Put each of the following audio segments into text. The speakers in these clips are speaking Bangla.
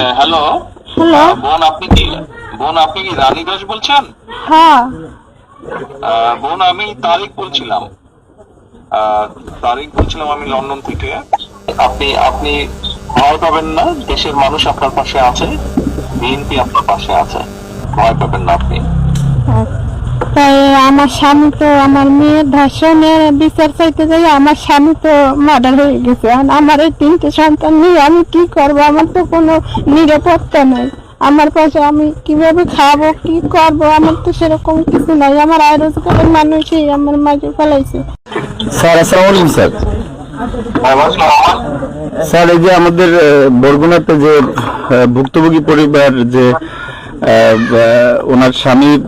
হ্যাঁ, হ্যালো। হ্যালো। বোন আপনি কি বোন আপনি কি রানী দাস বলছেন? হ্যাঁ। বোন আমি তারিক বলছিলাম। আহ, তারিক বলছিলাম আমি লন্ডন থেকে। আপনি আপনি ভয় পাবেন না দেশের মানুষ আপনার পাশে আছে বিএনপি আপনার পাশে আছে। ভয় পাবেন না আপনি। আমার স্বামী তো, আমার মেয়ের ধর্ষণের বিচার চাইতে যাই, আমার স্বামী তো মার্ডার হয়ে গেছে। আমার এই তিনটে সন্তান নিয়ে আমি কি করব? আমার তো কোনো নিরাপত্তা নেই। আমার পাশে আমি কীভাবে খাব, কি করব? আমার তো সেরকম কিছু নাই। আমার আয় রোজগারের মানুষই আমার মাঝে ফেলাইছে। Sir sir. স্যার, এই যে আমাদের বরগুনাতে যে ভুক্তভোগী পরিবার, যে ওনার স্বামী আহ,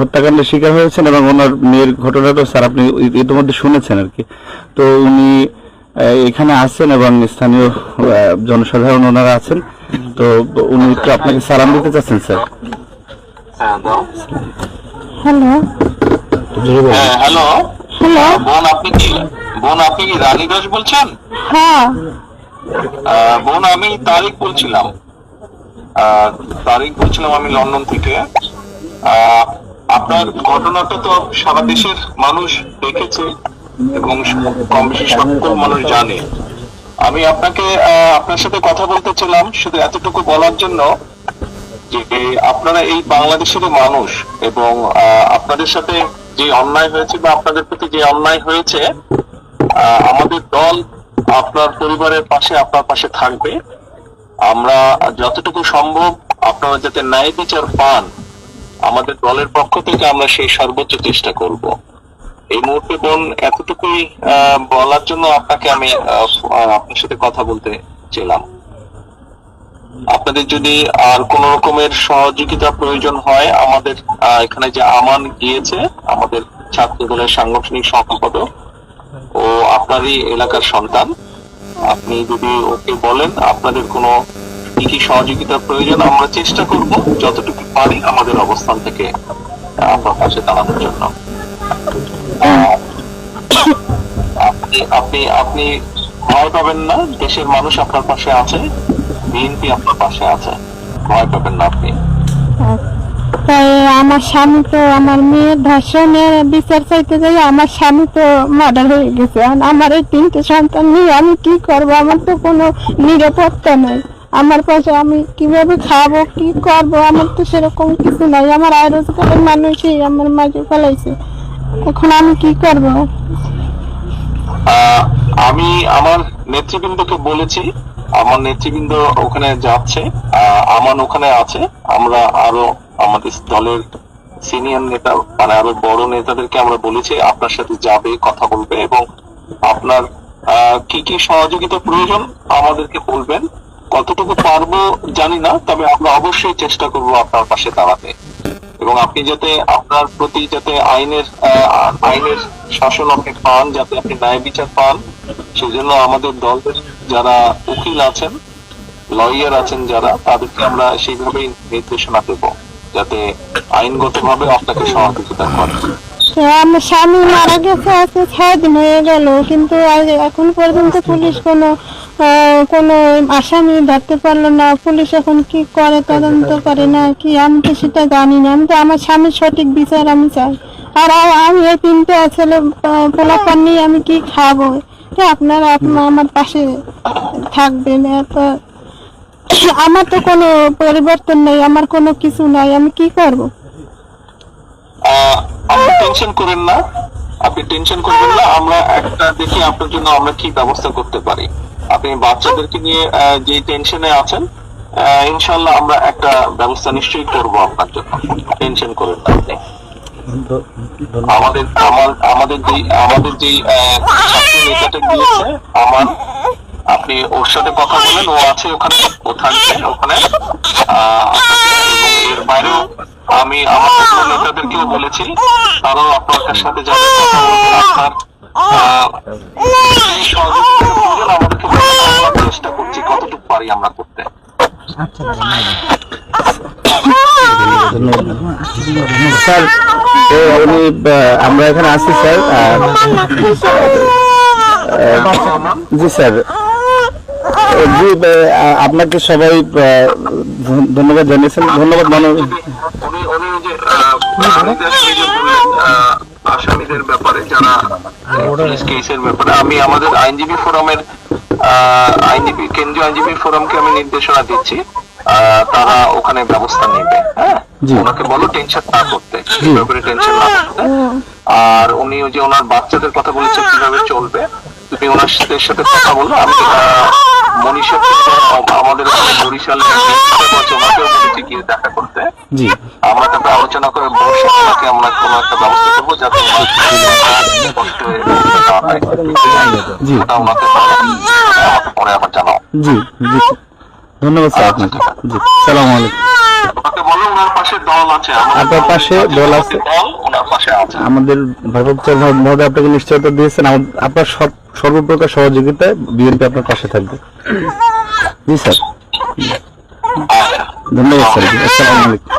হত্যাকাণ্ডের শিকার হয়েছেন এবং ওনার মেয়ের ঘটনাটা স্যার আপনি ইতিমধ্যে শুনেছেন আর কি। তো উনি এখানে আছেন এবং স্থানীয় জনসাধারণ ওনারা আছেন। তো উনি একটু আপনাকে সালাম দিতে চাচ্ছেন স্যার। হ্যাঁ হ্যালো। হ্যাঁ হ্যালো। হ্যালো। বোন আপনি কি বোন আপনি কি রানী দাস বলছেন? হ্যাঁ। বোন আমি তারিক বলছিলাম। তারিক বলছিলাম আমি লন্ডন থেকে। আপনার ঘটনাটা তো সারা দেশের মানুষ দেখেছে এবং কম বেশি সকল মানুষ জানে। আমি আপনাকে আপনার সাথে কথা বলতে শুধু এতটুকু বলার জন্য যে আপনারা এই বাংলাদেশের মানুষ এবং আপনাদের সাথে যে অন্যায় হয়েছে বা আপনাদের প্রতি যে অন্যায় হয়েছে আমাদের দল আপনার পরিবারের পাশে, আপনার পাশে থাকবে। আমরা যতটুকু সম্ভব আপনারা যাতে ন্যায় বিচার পান, আমাদের দলের পক্ষ থেকে আমরা সেই সর্বোচ্চ চেষ্টা করব। এই মুহূর্তে বোন এতটুকুই বলার জন্য আপনাকে আমি আপনার সাথে কথা বলতে চেলাম আপনাদের যদি আর কোন রকমের সহযোগিতা প্রয়োজন হয়, আমাদের এখানে যে আমান গিয়েছে, আমাদের ছাত্র দলের সাংগঠনিক সম্পাদক ও আপনারই এলাকার সন্তান আপনি যদি ওকে বলেন আপনাদের কোনো কি কি সহযোগিতার প্রয়োজন, আমরা চেষ্টা করব যতটুকু পারি আমাদের অবস্থান থেকে আপনার পাশে দাঁড়ানোর জন্য। আপনি আপনি আপনি ভয় পাবেন না, দেশের মানুষ আপনার পাশে আছে, বিএনপি আপনার পাশে আছে, ভয় পাবেন না আপনি। তাই আমার স্বামী তো আমার মেয়ের ধর্ষণের বিচার চাইতে যাই, আমার স্বামী তো মার্ডার হয়ে গেছে। আমার এই তিনটে সন্তান নিয়ে আমি কি করব? আমার তো কোনো নিরাপত্তা নেই। আমার পাশে আমি কীভাবে খাব, কি করব? আমার তো সেরকম কিছু নাই। আমার আয় রোজগারের মানুষই আমার মাঝে ফেলাইছে। এখন আমি কি করব? আমি আমার নেতৃবৃন্দকে বলেছি, আমার নেতৃবৃন্দ ওখানে যাচ্ছে আমান ওখানে আছে, আমরা আরও আমাদের দলের সিনিয়র নেতা মানে আরও বড় নেতাদেরকে আমরা বলেছি, আপনার সাথে যাবে, কথা বলবে এবং আপনার কি কি সহযোগিতা প্রয়োজন আমাদেরকে বলবেন। কতটুকু পারব জানি না, তবে আমরা অবশ্যই চেষ্টা করব আপনার পাশে দাঁড়াতে। এবং আপনি যাতে আপনার প্রতি যাতে আইনের আইনের শাসন আপনি পান, যাতে আপনি ন্যায় বিচার পান, সেজন্য আমাদের দলের যারা উকিল আছেন, লয়ার আছেন যারা, তাদেরকে আমরা সেইভাবেই নির্দেশনা দেব। যাতে আইনগতভাবে আপনাকে সহযোগিতা করে। আমার স্বামী মারা গেছে, আজকে ছয় দিন হয়ে গেল, কিন্তু এখন পর্যন্ত পুলিশ কোনো কোনো আসামি ধরতে পারল না। পুলিশ এখন কি করে, তদন্ত করে না, কি? আমি তো সেটা জানি না। আমি তো, আমার স্বামীর সঠিক বিচার আমি চাই। আর আমি এই তিনটে ছেলে পোলাপান নিয়ে আমি কি খাব? আপনারা আপনার আমার পাশে থাকবেন, এত আমার তো কোনো পরিবর্তন নেই, আমার কোনো কিছু নাই, আমি কি করব? টেনশন করেন না, আপনি টেনশন করবেন না, আমরা একটা দেখি আপনার জন্য আমরা কি ব্যবস্থা করতে পারি। আপনি বাচ্চাদেরকে নিয়ে যে টেনশনে আছেন ইনশাল্লাহ আমরা একটা ব্যবস্থা নিশ্চয়ই করব আপনার জন্য। টেনশন করেন না আপনি। আমাদের আমাদের যে আমাদের যে ছাত্র নেতাটা গিয়েছে আমার আপনি ওর সাথে কথা বলেন ও আছে ওখানে ও থাকবে ওখানে। আহ, এর বাইরেও আমি আমার নেতাদেরকেও বলেছি তারাও আপনার সাথে যাবে আপনার আমাদেরকে আমরা চেষ্টা করছি কতটুকু পারি আমরা করতে। স্যার উনি আমরা এখানে আছি স্যার জি স্যার জি আপনাকে সবাই ধন্যবাদ জানিয়েছেন। ধন্যবাদ মানুষ উনি উনি যে আসামিদের ব্যাপারে যারা পুলিশ কেসের ব্যাপারে আমি আমাদের আইনজীবী ফোরামের আইনজীবী কেন্দ্রীয় আইনজীবী ফোরামকে আমি নির্দেশনা দিচ্ছি। তারা ওখানে ব্যবস্থা নেবে হ্যাঁ। ওনাকে বলো টেনশন না করতে ব্যাপারে টেনশন না করতে। আর উনি ওই যে ওনার বাচ্চাদের কথা বলেছে কীভাবে চলবে তুমি ওনার সাথে সাথে কথা বলো আমি আমাদের বরিশালে গিয়ে দেখা করতে। আমরা তাতে আলোচনা করে আমরা কোনো একটা ব্যবস্থা করব যাতে পরে আবার জানাও জি জি। ধন্যবাদ স্যার আপনাকে। জি সালাম আলাইকুম। আপনার পাশে দল আছে? আমাদের ভারপ্রাপ্ত মহোদয় আপনাকে নিশ্চয়তা দিয়েছেন। আপনার সব সর্বপ্রকার সহযোগিতায় বিএনপি আপনার পাশে থাকবে। জি স্যার। ধন্যবাদ স্যার। আসসালামাইকুম